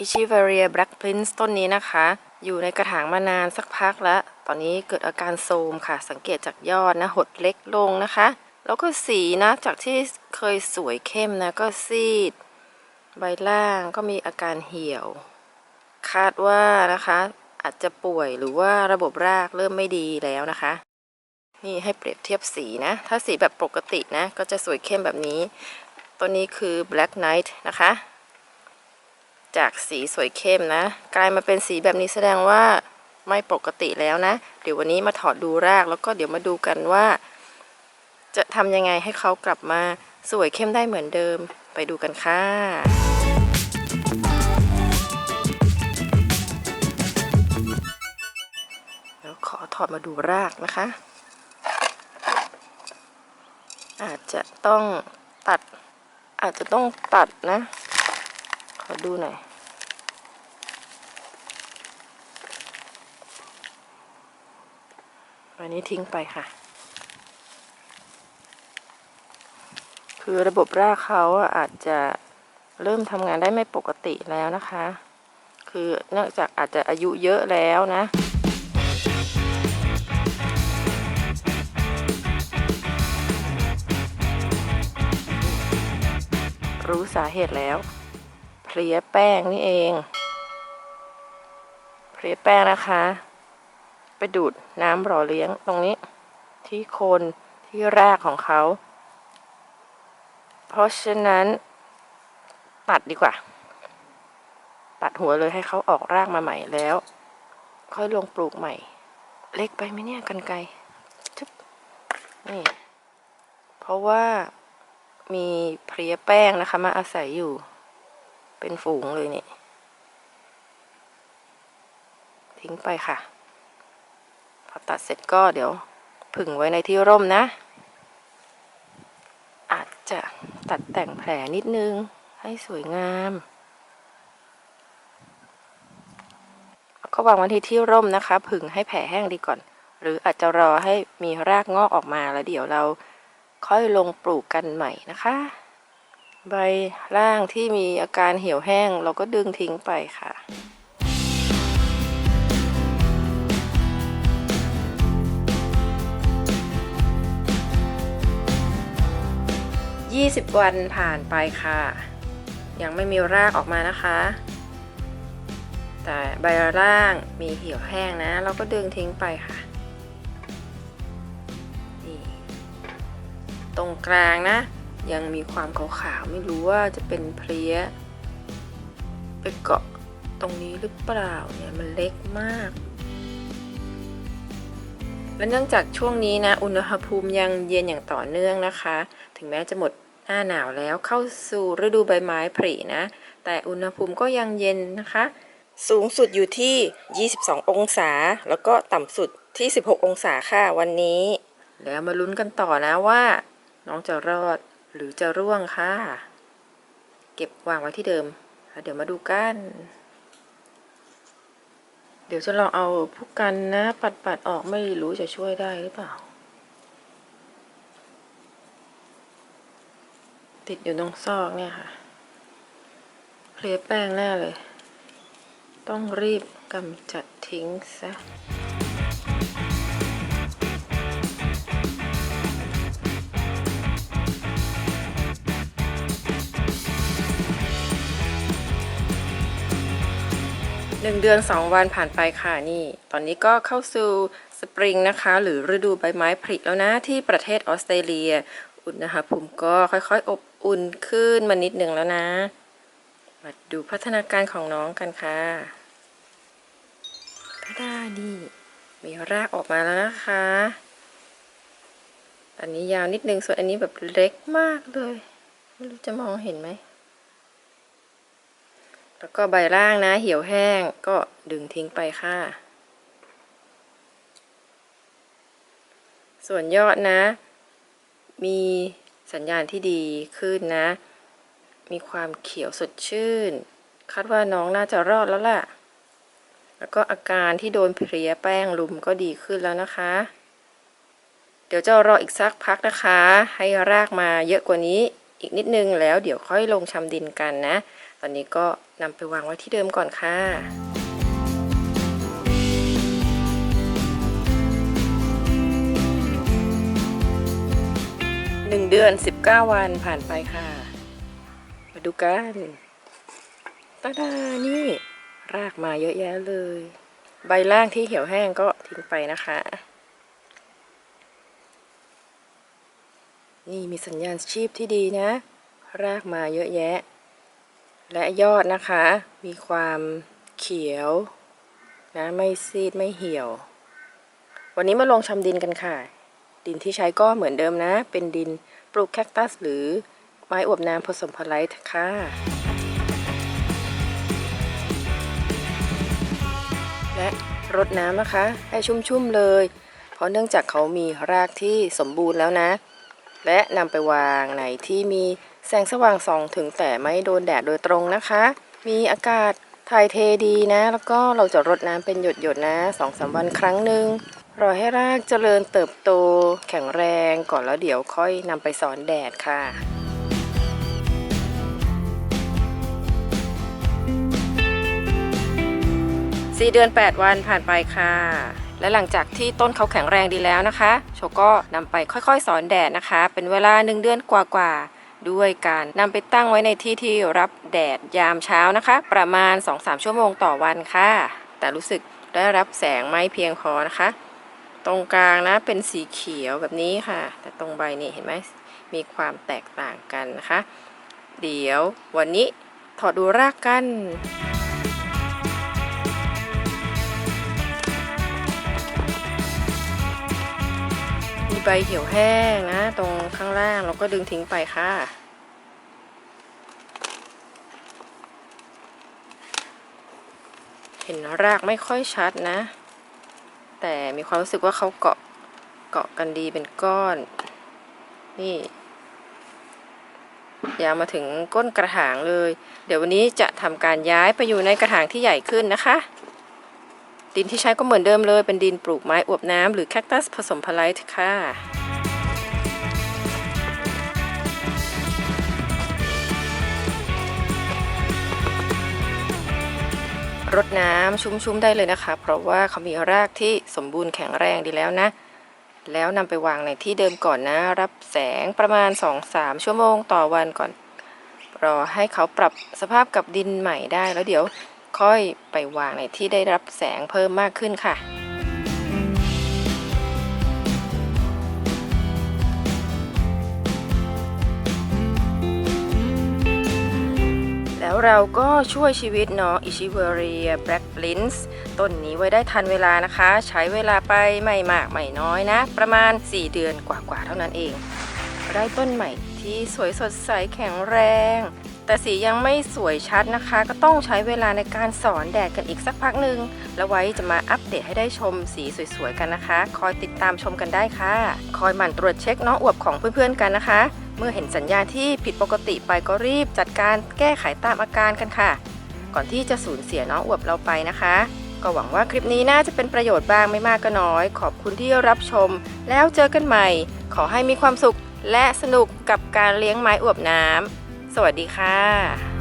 อิชิเวเรียแบล็กพรินซ์ต้นนี้นะคะ อยู่ในกระถางมานานสักพักแล้ว ตอนนี้เกิดอาการโทรมค่ะ สังเกตจากยอดนะ หดเล็กลงนะคะ แล้วก็สีนะจากที่เคยสวยเข้มนะก็ซีด ใบล่างก็มีอาการเหี่ยว คาดว่านะคะ อาจจะป่วยหรือว่าระบบรากเริ่มไม่ดีแล้วนะคะ นี่ให้เปรียบเทียบสีนะ ถ้าสีแบบปกตินะ ก็จะสวยเข้มแบบนี้ ตัวนี้คือ Black Knight นะคะ จากสีสวยเข้มนะ กลายมาเป็นสีแบบนี้แสดงว่าไม่ปกติแล้วนะ เดี๋ยววันนี้มาถอดดูรากแล้วก็เดี๋ยวมาดูกันว่า จะทำยังไงให้เขากลับมาสวยเข้มได้เหมือนเดิม ไปดูกันค่ะแล้วขอถอดมาดูรากนะคะ อาจจะต้องตัด อาจจะต้องตัดนะ ขอดูหน่อย อันนี้ทิ้งไปค่ะ คือระบบรากเขาอาจจะเริ่มทำงานได้ไม่ปกติแล้วนะคะ คือเนื่องจากอาจจะอายุเยอะแล้วนะรู้สาเหตุแล้ว เพลียแป้งนี่เอง เพลียแป้งนะคะ ไปดูดน้ำหล่อเลี้ยงตรงนี้ ที่โคนที่รากของเขา เพราะฉะนั้นตัดดีกว่า ตัดหัวเลยให้เขาออกรากมาใหม่แล้ว ค่อยลงปลูกใหม่ เล็กไปไหมเนี่ยกันไกรจึ๊บนี่ เพราะว่ามีเพลียแป้งนะคะ มาอาศัยอยู่ เป็นฝูงเลยเนี่ย ทิ้งไปค่ะ อตัดเสร็จก็เดี๋ยวผึ่งไว้ในที่ร่มนะ อาจจะตัดแต่งแผลนิดนึงให้สวยงามก็วางไว้ที่ที่ร่มนะคะ ผึ่งให้แผลแห้งดีก่อน หรืออาจจะรอให้มีรากงอกออกมาแล้วเดี๋ยวเราค่อยลงปลูกกันใหม่นะคะ ใบล่างที่มีอาการเหี่ยวแห้งเราก็ดึงทิ้งไปค่ะ 20 วันผ่านไปค่ะ ยังไม่มีรากออกมานะคะ แต่ใบล่างมีเหี่ยวแห้งนะ เราก็ดึงทิ้งไปค่ะนี่ตรงกลางนะ ยังมีความขาวๆไม่รู้ว่าจะเป็นเพลี้ยไปเกาะตรงนี้หรือเปล่าเนี่ยมันเล็กมากและเนื่องจากช่วงนี้นะ อุณหภูมิยังเย็นอย่างต่อเนื่องนะคะ ถึงแม้จะหมด หน้าหนาวแล้วเข้าสู่ฤดูใบไม้ผลินะ แต่อุณหภูมิก็ยังเย็นนะคะ สูงสุดอยู่ที่ 22 องศา แล้วก็ต่ำสุดที่ 16 องศาค่ะวันนี้ แล้วมาลุ้นกันต่อนะว่า น้องจะรอดหรือจะร่วงค่ะ เก็บวางไว้ที่เดิมแล้วเดี๋ยวมาดูกัน เดี๋ยวจะลองเอาพวกกันนะ ปัดปัดๆออกไม่รู้จะช่วยได้หรือเปล่า ติดอยู่ตรงซอกเนี่ยค่ะ เพลียแป้งแน่เลย ต้องรีบกำจัดทิ้งซะหนึ่งเดือนสองวันผ่านไปค่ะนี่ ตอนนี้ก็เข้าสู่สปริงนะคะ หรือฤดูใบไม้ผลิแล้วนะที่ประเทศออสเตรเลีย อุณหภูมิก็ค่อยๆ อบอุ่นขึ้นมานิดหนึ่งแล้วนะ มาดูพัฒนาการของน้องกันค่ะตาดานี่มีรากออกมาแล้วนะคะ อันนี้ยาวนิดนึงส่วนอันนี้แบบเล็กมากเลย ไม่รู้จะมองเห็นไหม แล้วก็ใบล่างนะ เหี่ยวแห้งก็ดึงทิ้งไปค่ะ ส่วนยอดนะ มีสัญญาณที่ดีขึ้นนะ มีความเขียวสดชื่น คาดว่าน้องน่าจะรอดแล้วล่ะ แล้วก็อาการที่โดนเพลียแป้งลุมก็ดีขึ้นแล้วนะคะ เดี๋ยวจะรออีกสักพักนะคะ ให้รากมาเยอะกว่านี้อีกนิดนึงแล้วเดี๋ยวค่อยลงชำดินกันนะ ตอนนี้ก็นำไปวางไว้ที่เดิมก่อนค่ะ นึ่งเดือน19วันผ่านไปค่ะ มาดูกันตาดานี่ รากมาเยอะแยะเลย ใบล่างที่เหี่ยวแห้งก็ทิ้งไปนะคะ นี่มีสัญญาณชีพที่ดีนะ รากมาเยอะแยะ และยอดนะคะ มีความเขียวนะไม่ซีดไม่เหี่ยว วันนี้มาลงชำดินกันค่ะ ดินที่ใช้ก็เหมือนเดิมนะ เป็นดินปลูกแคคตัส หรือไม้อวบน้ำผสมพลไลท์ค่ะและรดน้ำนะคะ ให้ชุ่มๆเลย เพราะเนื่องจากเขามีรากที่สมบูรณ์แล้วนะ และนำไปวางในที่มีแสงสว่างส่องถึงแต่ไม่โดนแดดโดยตรงนะคะ มีอากาศถ่ายเทดีนะ แล้วก็เราจะรดน้ำเป็นหยดๆนะสองสามวันครั้งหนึ่ง รอให้รากเจริญเติบโตแข็งแรงก่อนแล้วเดี๋ยวค่อยนำไปสอนแดดค่ะ4เดือน 8 วันผ่านไปค่ะ และหลังจากที่ต้นเขาแข็งแรงดีแล้วนะคะ โชก็นำไปค่อยๆ สอนแดดนะคะ เป็นเวลา 1 เดือนกว่าๆ ด้วยการนำไปตั้งไว้ในที่ที่รับแดดยามเช้านะคะ ประมาณ 2-3 ชั่วโมงต่อวันค่ะ แต่รู้สึกได้รับแสงไม่เพียงพอนะคะ ตรงกลางนะเป็นสีเขียวแบบนี้ค่ะ แต่ตรงใบนี่เห็นไหมมีความแตกต่างกันนะคะ เดี๋ยววันนี้ถอดดูรากกันมีใบเหี่ยวแห้งนะ ตรงข้างล่างเราก็ดึงทิ้งไปค่ะเห็นรากไม่ค่อยชัดนะ แต่มีความรู้สึกว่าเขาเกาะเกาะกันดีเป็นก้อน นี่ยาวมาถึงก้นกระถางเลย เดี๋ยววันนี้จะทำการย้ายไปอยู่ในกระถางที่ใหญ่ขึ้นนะคะ ดินที่ใช้ก็เหมือนเดิมเลย เป็นดินปลูกไม้อวบน้ำหรือแคคตัสผสมพลายค่ะ รดน้ำชุ่มๆได้เลยนะคะ เพราะว่าเขามีรากที่สมบูรณ์แข็งแรงดีแล้วนะ แล้วนำไปวางในที่เดิมก่อนนะ รับแสงประมาณ 2-3 ชั่วโมงต่อวันก่อน รอให้เขาปรับสภาพกับดินใหม่ได้แล้วเดี๋ยวค่อยไปวางในที่ได้รับแสงเพิ่มมากขึ้นค่ะ แล้วเราก็ช่วยชีวิตน้องอิชิเวเรียแบล็กลินส์ต้นนี้ไว้ได้ทันเวลานะคะ ใช้เวลาไปไม่มากไม่น้อยนะ ประมาณ 4 เดือนกว่าๆเท่านั้นเอง ได้ต้นใหม่ที่สวยสดใสแข็งแรง แต่สียังไม่สวยชัดนะคะ ก็ต้องใช้เวลาในการสอนแดดกันอีกสักพักหนึ่งแล้วไว้จะมาอัปเดตให้ได้ชมสีสวยๆกันนะคะ คอยติดตามชมกันได้ค่ะ คอยหมั่นตรวจเช็คน้องอวบของเพื่อนๆกันนะคะ เมื่อเห็นสัญญาณที่ผิดปกติไปก็รีบจัดการแก้ไขตามอาการกันค่ะ ก่อนที่จะสูญเสียน้องอวบเราไปนะคะ ก็หวังว่าคลิปนี้น่าจะเป็นประโยชน์บ้างไม่มากก็น้อย ขอบคุณที่รับชม แล้วเจอกันใหม่ ขอให้มีความสุขและสนุกกับการเลี้ยงไม้อวบน้ำ สวัสดีค่ะ